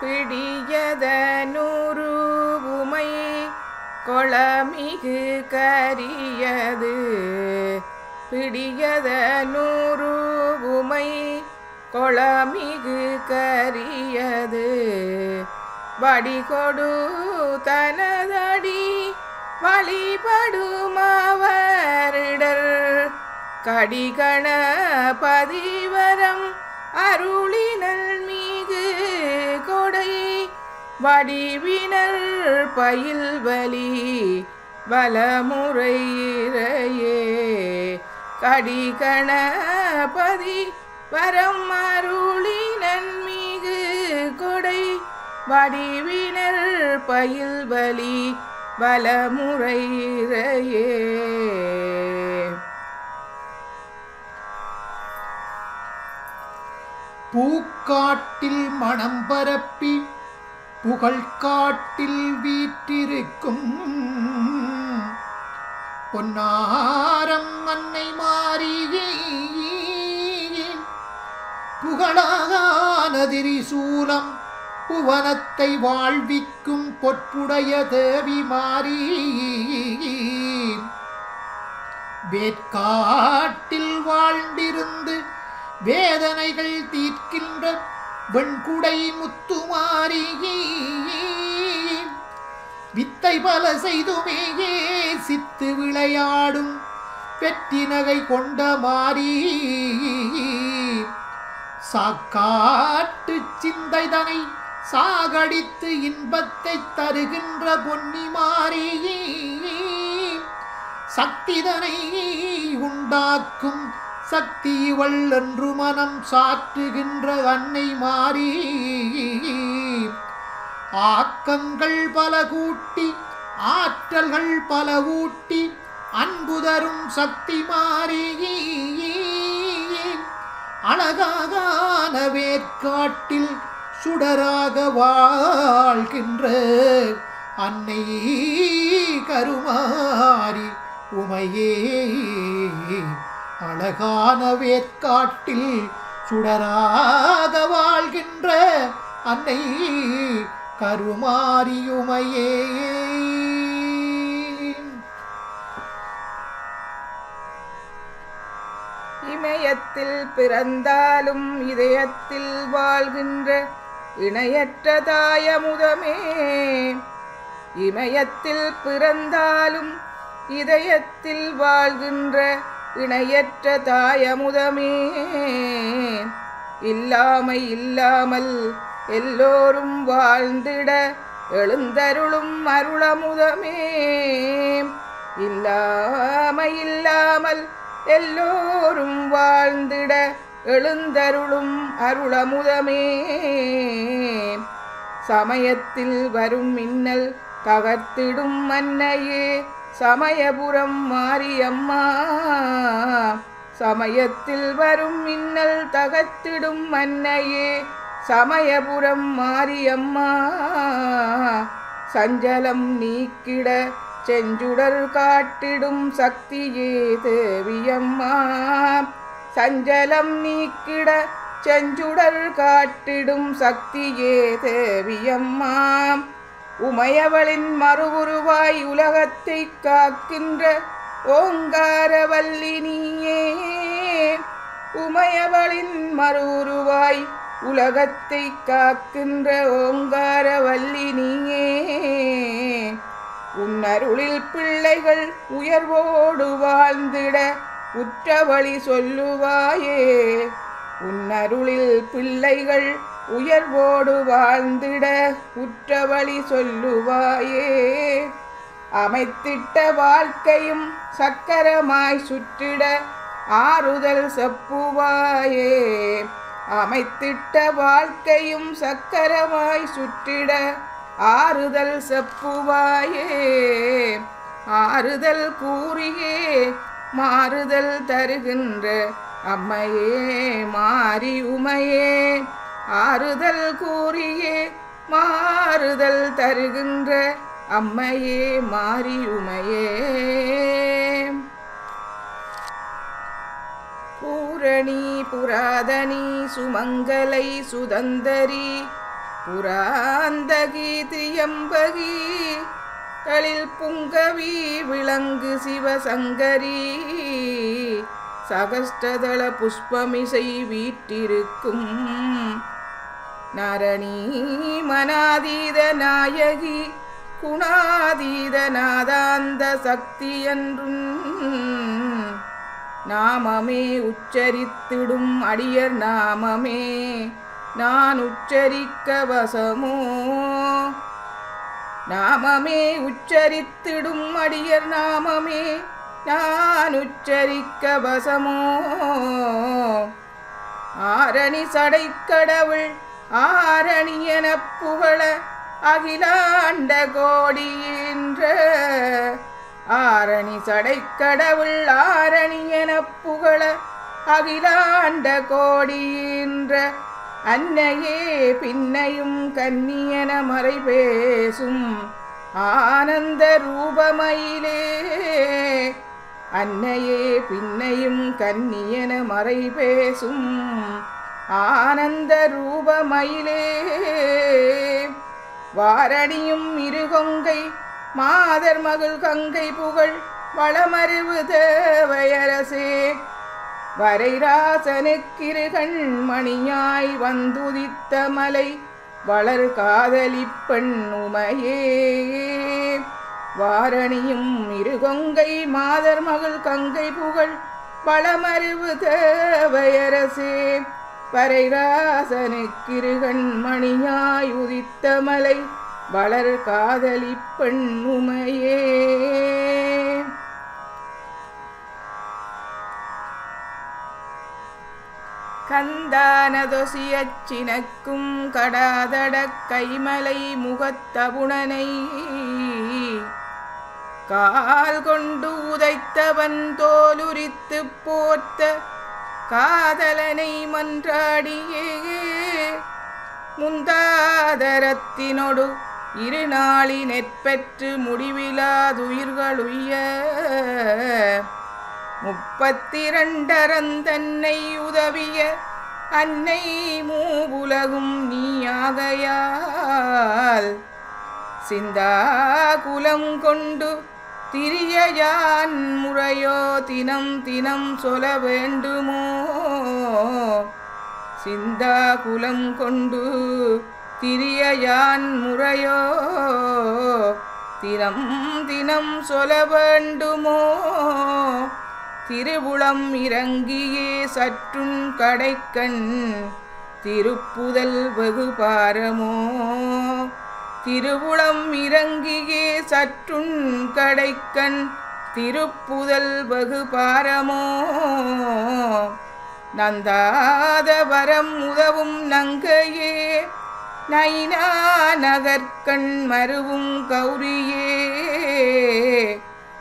பிடியத நூறு உமை கொளமிகு கரியது. பிடியத நூறு உமை கொளமிகு கரியது. வடிகொடு தனதடி வழிபடுமவரிடர் கடிகண பதிவரம் அருளினல் வடிவினர் பயில்வலி வலமுறையிறையே கடிகணபதி வரம் அருளினன் மீது கொடை வடிவினர் பயில்வலி வலமுறையிறையே பூக்காட்டில் மணம் பரப்பி புகழ் காட்டில் வீற்றிருக்கும் பொன்னாரம் அன்னை மாறி புகழானதிரி சூலம் புவனத்தை வாழ்விக்கும் பொற்புடைய தேவி மாறி வேட்காட்டில் வாழ்ந்திருந்து வேதனைகள் தீர்க்கின்ற வெண்குடை முத்துமாரி வித்தை பல செய்துமேயே சித்து விளையாடும் வெற்றினகை கொண்ட மாறி. சாக்காட்டு சிந்தைதனை சாகடித்து இன்பத்தை தருகின்ற பொன்னி மாறி சக்திதனை உண்டாக்கும் சக்தி இவள் என்று மனம் சாற்றுகின்ற அன்னை மாறி. ஆக்கங்கள் பல கூட்டி ஆற்றல்கள் பல ஊட்டி அன்பு தரும் சக்தி மாறி. அழகான வேற்காட்டில் சுடராக வாழ்கின்ற அன்னை கருமாரி உமையே. அழகான வேற்காட்டில் சுடராக வாழ்கின்ற அன்னை கருமாரியுமையே. இமயத்தில் பிறந்தாலும் இதயத்தில் வாழ்கின்ற இணையற்ற தாயமுதமே. இமயத்தில் பிறந்தாலும் இதயத்தில் வாழ்கின்ற இணையற்ற தாயமுதமே. இல்லாமை இல்லாமல் எல்லோரும் வாழ்ந்திட எழுந்தருளும் அருளமுதமே. இல்லாமை இல்லாமல் எல்லோரும் வாழ்ந்திட எழுந்தருளும் அருளமுதமே. சமயத்தில் வரும் மின்னல் தகர்த்திடும் மன்னையே. சமயபுரம் மாரியம்மா. சமயத்தில் வரும் மின்னல் தகத்திடும் மன்னையே சமயபுரம் மாரியம்மா. சஞ்சலம் நீக்கிட செஞ்சுடர் காட்டிடும் சக்தியே தேவியம்மா. சஞ்சலம் நீக்கிட செஞ்சுடர் காட்டிடும் சக்தியே தேவியம்மா. உமையவளின் மறுவுருவாய் உலகத்தை காக்கின்ற ஓங்காரவல்லி நீயே உமையவளின் மறுவுருவாய் உலகத்தை காக்கின்ற ஓங்காரவல்லி நீயே உன்னருளில் பிள்ளைகள் உயர்வோடு வாழ்ந்திட உற்றவழி சொல்லுவாயே. உன்னருளில் பிள்ளைகள் உயர்வோடு வாழ்ந்திட உற்றவழி சொல்லுவாயே. அமைத்திட்ட வாழ்க்கையும் சக்கரமாய் சுற்றிட ஆறுதல் செப்புவாயே. அமைத்திட்ட வாழ்க்கையும் சக்கரமாய் சுற்றிட ஆறுதல் செப்புவாயே. ஆறுதல் கூறியே மாறுதல் தருகின்ற அம்மையே மாறி உமையே. ஆறுதல் கூறியே மாறுதல் தருகின்ற அம்மையே மாறி பூரணி புராதனி சுமங்கலை சுதந்தரி புராந்தகி திரியம்பகி தளில் புங்கவி விளங்கு சிவசங்கரி சகஸ்டதள புஷ்பமிசை வீட்டிருக்கும் நரணி மனாதீத நாயகி குணாதீத நாதாந்த சக்தி என்றும் நாமமே உச்சரித்திடும் அடியர் நாமமே. நான் உச்சரிக்க வசமோ? நாமமே உச்சரித்திடும் அடியர் நாமமே. நான் உச்சரிக்க வசமோ? ஆரணி சடைக்கடவுள் ஆரணியன புகழ அகிலாண்ட கோடியின்ற. ஆரணி சடைக்கடவுள் ஆரணியன புகழ அகிலாண்ட கோடியின்ற. அன்னையே பின்னையும் கன்னியன மறை பேசும் ஆனந்த ரூபமயிலே. அன்னையே பின்னையும் கன்னியன மறை பேசும் ஆனந்த ரூபமயிலே வாரணியும் இருகொங்கை மாதர் மகள் கங்கை புகழ் வளமறிவு தேவையரசே. வரைராசனுக்கிருகண் மணியாய் வந்துதித்த மலை வளர் காதலி பெண் உமையே. வாரணியும் இருகொங்கை மாதர் மகள் கங்கை புகழ் பழமறிவு தேவையரசே. வரைராசனுக்கிருகண் மணியாய் உதித்த மலை வளர் காதலி பெண்ணுமையே கந்தானதொசியச்சினக்கும் கடாதட கைமலை முகத்தபுணனை கால் கொண்டு உதைத்தவன் தோலுரித்து போர்த்த காதலனை மன்றாடியே. முந்தாதரத்தினொடு இருநாளி நெற்பெற்று முடிவிலாதுயிர்களுய முப்பத்திரண்டரந்தன்னை உதவிய அன்னை மூவுலகும் நீயாகையால். சிந்தா குலம் கொண்டு திரியஜான் முறையோ தினம் தினம் சொல வேண்டுமோ? சிந்தா குலம் கொண்டு திரியஜான் முறையோ தினம் தினம் சொல வேண்டுமோ? திருவுளம் இறங்கியே சற்றும் கடைக்கண் திருப்புதல் வெகுபாரமோ? திருவுளம் இறங்கியே சற்றுண் கடைக்கண் திருப்புதல் வகுபாரமோ? நந்தாத வரம் உதவும் நங்கையே நைனா நகர்கண் மருவும் கௌரியே.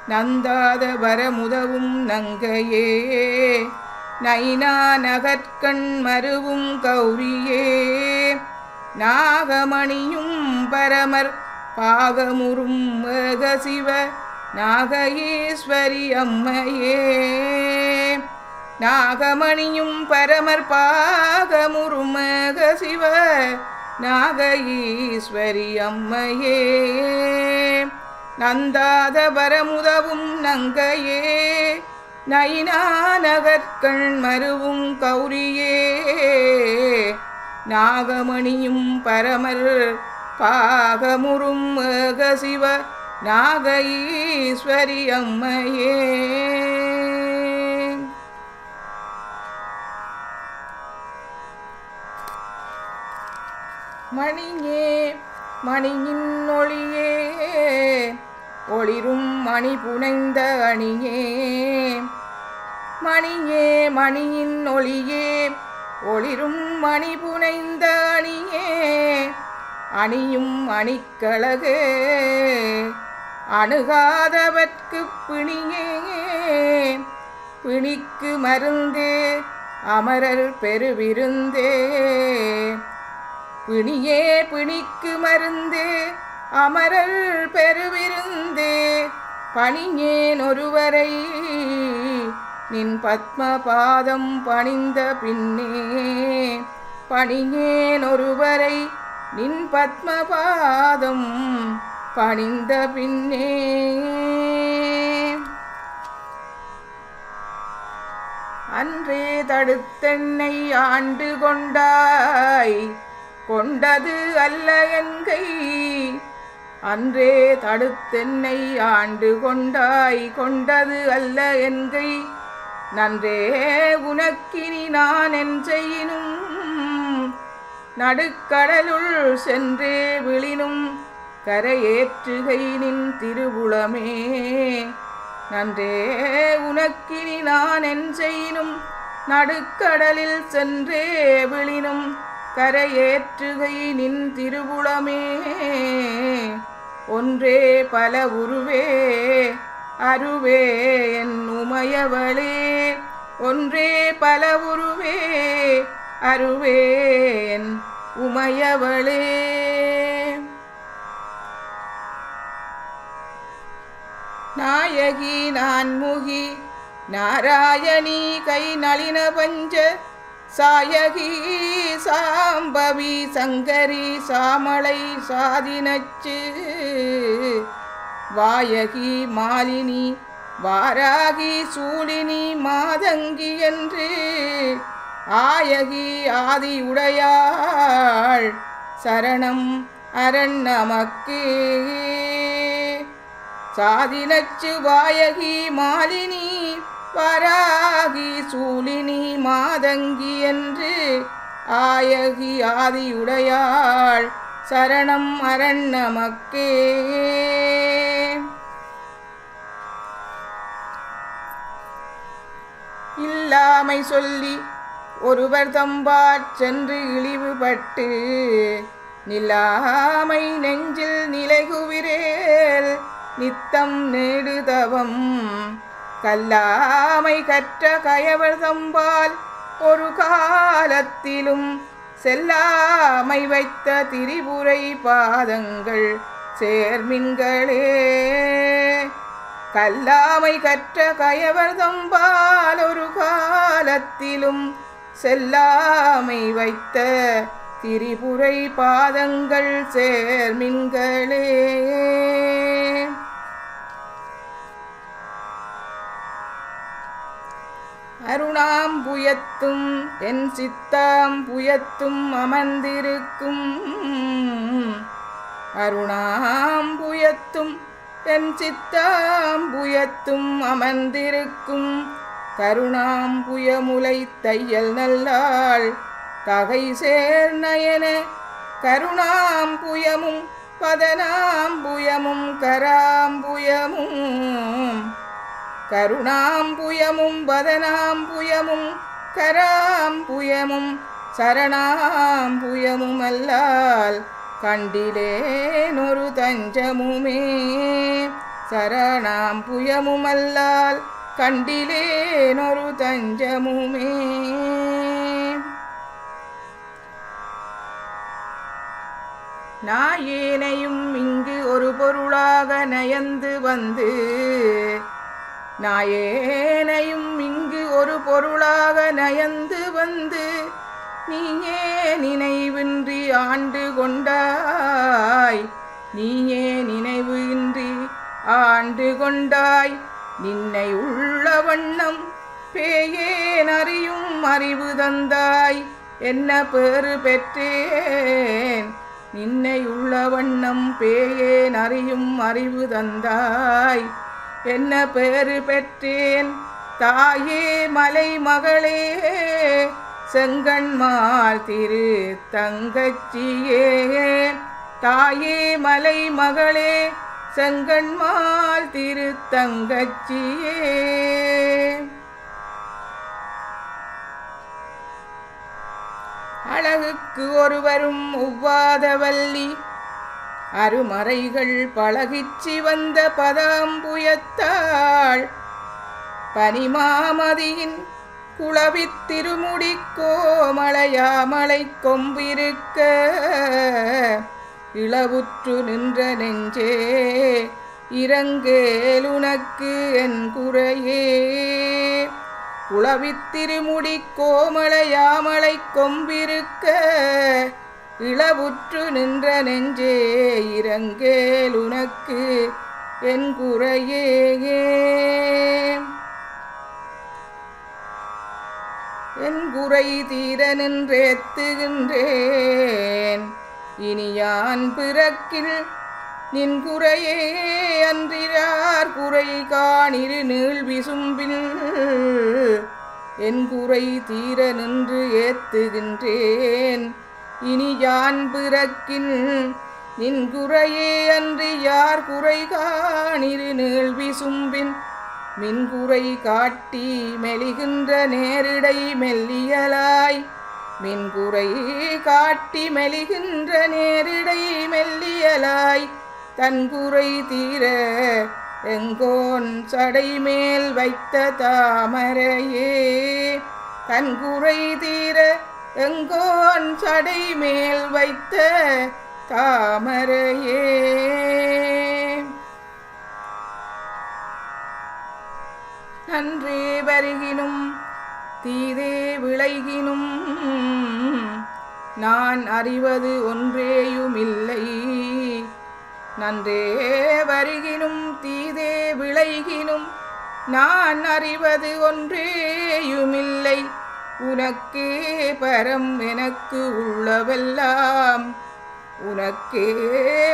நந்தாத வரமுதவும் நங்கையே நைனா நகர்கண் மருவும் கௌரியே. நாகமணியும் பரமர் பாகமுறும் சிவ நாகஈஸ்வரி அம்மையே. நாகமணியும் பரமர் பாகமுறும் ஏகசிவ நாகஈஸ்வரி அம்மையே. நந்தாத வரமுதவும் நங்கையே நயினா நகர்கண் மருவும் கௌரியே. நாகமணியும் பரமர் பாகமுறும் ஏகசிவ நாகஈஸ்வரி அம்மையே மணியே மணியின் ஒளியே ஒளிரும் மணி புனைந்த அணியே. மணியே மணியின் ஒளியே ஒளிரும் மணி அணியும் அணிக்கழகு. அணுகாதவர்க்கு பிணியே. பிணிக்கு மருந்தே அமரர் பெருவிருந்தே. பிணியே பிணிக்கு மருந்தே அமரர் பெருவிருந்தே. பணியேன் ஒருவரை நின் பத்ம பாதம் பணிந்த பின்னே. பணியேன் ஒருவரை நின் பத்மபாதம் பணிந்த பின்னே. அன்றே தடுத்தென்னை ஆண்டு கொண்டாய் கொண்டது அல்ல என்கை அன்றே தடுத்தென்னை ஆண்டு கொண்டாய் கொண்டது அல்ல என்கை நன்றே உனக்கினி நான் என் செய்யினும் நடுக்கடலுள் சென்றே விழினும் கரையேற்றுகை நின் திருவுளமே. நன்றே உனக்கினி நான் என் செய்யினும் நடுக்கடலில் சென்றே விழினும் கரையேற்றுகை நின் திருவுளமே. ஒன்றே பல உருவே அருவே என் உமையவளே. ஒன்றே பல உருவே அருவே என் உமையவளே. நாயகி நான்முகி நாராயணி கை நளின பஞ்ச சாயகி சாம்பவி சங்கரி சாமளை சாதினச்சு. வாயகி மாலினி வாராகி சூழினி மாதங்கி என்று ஆயகி ஆதி உடையாள் சரணம் அரண் நமக்கே. சாதினச்சு வாயகி மாலினி வராகி சூலினி மாதங்கி என்று ஆயகி ஆதியுடையாள் சரணம் அரண் நமக்கே. இல்லாமை சொல்லி ஒருவர் தம்பாற் சென்று இழிவுபட்டு நில்லாமை நெஞ்சில் நிலைகுவிரேல் நித்தம் நெடுதவம் கல்லாமை கற்ற கயவர் தம்பால் ஒரு காலத்திலும் செல்லாமை வைத்த திரிபுரை பாதங்கள் சேர்மின்களே. கல்லாமை கற்ற கயவர் தம்பால் ஒரு காலத்திலும் செல்லாமை வைத்த திரிபுரை பாதங்கள் சேர்மின்களே. அருணாம்புயத்தும் என் சித்தாம்புயத்தும் அமர்ந்திருக்கும். அருணாம்புயத்தும் என் சித்தாம்புயத்தும் அமர்ந்திருக்கும். கருணாம்புயமுலை தையல் நல்லாள் தகை சேர் சேர்நயன கருணாம்புயமும் பதனாம்புயமும் கராம்புயமும் கருணாம்புயமும் வதனாம்புயமும் கராம்புயமும் சரணாம்புயமும் அல்லால் கண்டிலேனொரு தஞ்சமுமே சரணாம்புயமும் அல்லால் கண்டிலேனொரு தஞ்சமுமே நாயேனையும் இங்கு ஒரு பொருளாக நயந்து வந்து நாயேனையும் இங்கு ஒரு பொருளாக நயந்து வந்து நீயே நினைவின்றி ஆண்டு கொண்டாய் நீயே நினைவு இன்றி ஆண்டு கொண்டாய் நின்னை உள்ள வண்ணம் பேயேன் அறியும் அறிவு தந்தாய். என்ன பேறு பெற்றேன்? நின்னை உள்ள வண்ணம் பேயேன் அறியும் அறிவு தந்தாய். என்ன பேறு பெற்றேன்? தாயே மலை மகளே செங்கண்மால் திரு தங்கச்சியே. தாயே மலை மகளே செங்கண்மால் திருத்தங்கச்சியே. அழகுக்கு ஒருவரும் ஒவ்வாதவல்லி அருமறைகள் பழகிச்சி வந்த பதாம்புயத்தாள். பனிமாமதியின் குளவித் திருமுடி கோமலையாமலை கொம்பிருக்க இளவுற்று நின்ற நெஞ்சே இறங்கேலுனக்கு என் குறையே. உளவித்திருமுடி கோமலையாமலை கொம்பிருக்க இளவுற்று நின்ற நெஞ்சே இறங்கேலுனக்கு என் குறையே. என் குறை தீர நின்றேத்துகின்றேன் இனியான் பிறக்கில் நின் குறையே அன்றிரார் குறை காணிரு நீள் விசும்பில். என் குறை தீர நின்று ஏத்துகின்றேன். இனி யான் பிறக்கின் நின் குறையே அன்றி யார் குறை காணிரு நீள் விசும்பின் மின்குறை காட்டி மெலிகின்ற நேரிடை மெல்லியலாய் மின்குறை காட்டி மெலிகின்ற நேரிடை மெல்லியலாய் தன் தீர எங்கோன் சடை மேல் வைத்த தாமரையே. தன்குறை தீர எங்கோன் சடை மேல் வைத்த தாமரையே. நன்றி வருகினும் தீதே விளைகினும். நான் அறிவது ஒன்றேயுமில்லை. நன்றே வருகினும் தீதே விளைகினும். நான் அறிவது ஒன்றேயுமில்லை. உனக்கே பரம் எனக்கு உள்ளவெல்லாம். உனக்கே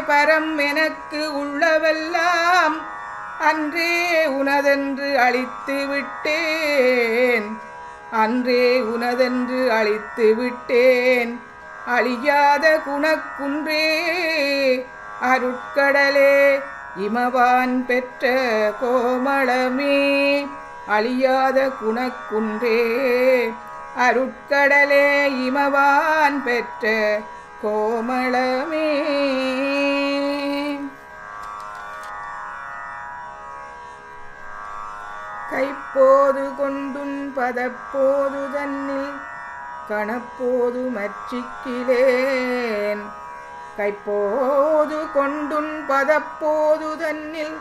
பரம் எனக்கு உள்ளவெல்லாம். அன்றே உனதென்று அழித்து விட்டேன். அன்றே உனதென்று அழித்து விட்டேன். அழியாத குணக்குன்றே அருட்கடலே இமவான் பெற்ற கோமளமே. அழியாத குணக்குன்றே அருட்கடலே இமவான் பெற்ற கோமளமே. கைப்போது கொண்டுன் பதப்போது தன்னில் கணப்போது மச்சிக்கிலேன் கைப்போது கொண்டுன் பதப்போது தன்னில்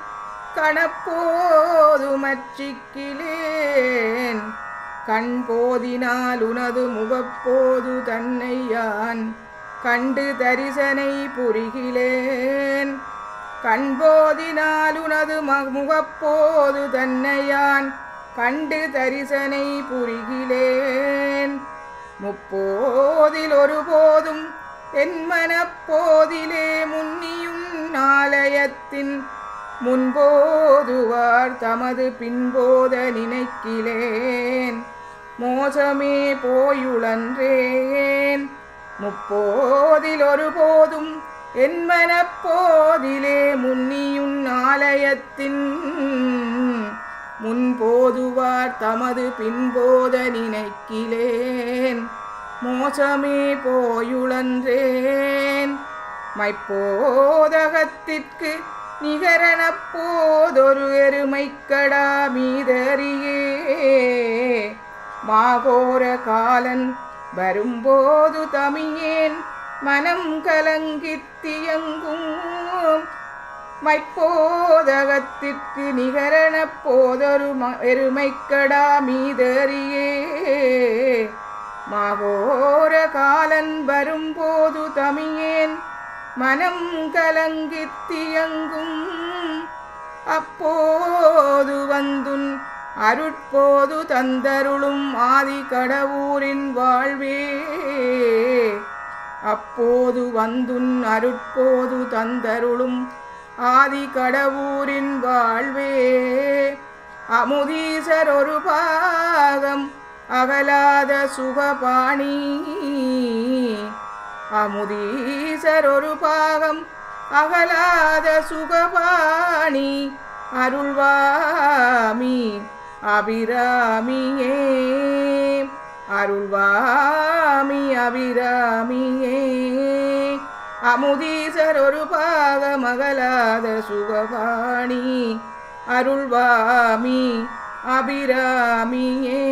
கணப்போது மச்சிக்கிலேன் கண் போதினால் உனது முகப்போது தன்னை யான் கண்டு தரிசனை புரிகிலேன் கண்போதினால் உனது முகப்போது தன்னையான் கண்டு தரிசனை புரிகிலேன் முப்போதில் ஒருபோதும் என் மனப்போதிலே முன்னியும் நாளையத்தின் முன்போதுவார் தமது பின்போத நினைக்கிலேன். மோசமே போயுழன்றேன் முப்போதில் ஒருபோதும் என் மனப்போதிலே முன்னியும் ஆலயத்தின் முன்போதுவார் தமது பின்போத நினைக்கிலேன். மோசமே போயுழன்றேன் மைப்போதகத்திற்கு நிகரண போதொரு எருமைக்கடா மீதறியே. மாகோர காலன் வரும்போது தமியேன். மனம் கலங்கித்தியங்கும் மைப்போதகத்திற்கு நிகரண போதொரு எருமைக்கடா மீதறியே. மாகோர காலன் வரும்போது தமியேன் மனம் கலங்கித்தியங்கும் அப்போது வந்துன் அருட்போது தந்தருளும் ஆதி கடவுரின் வாழ்வே. அப்போது வந்துன் அருட்போது தந்தருளும் ஆதி கடவுரின் வாழ்வே. அமுதீசர் ஒரு பாகம் அகலாத சுகபாணி. அமுதீசர் ஒரு பாகம் அகலாத சுகபாணி. அருள்வாமி அபிராமியே. அருள்வாமி அபிராமியே. அமுதீசர் ஒரு பாக மகளாத சுகபாணி அருள்வாமி அபிராமியே.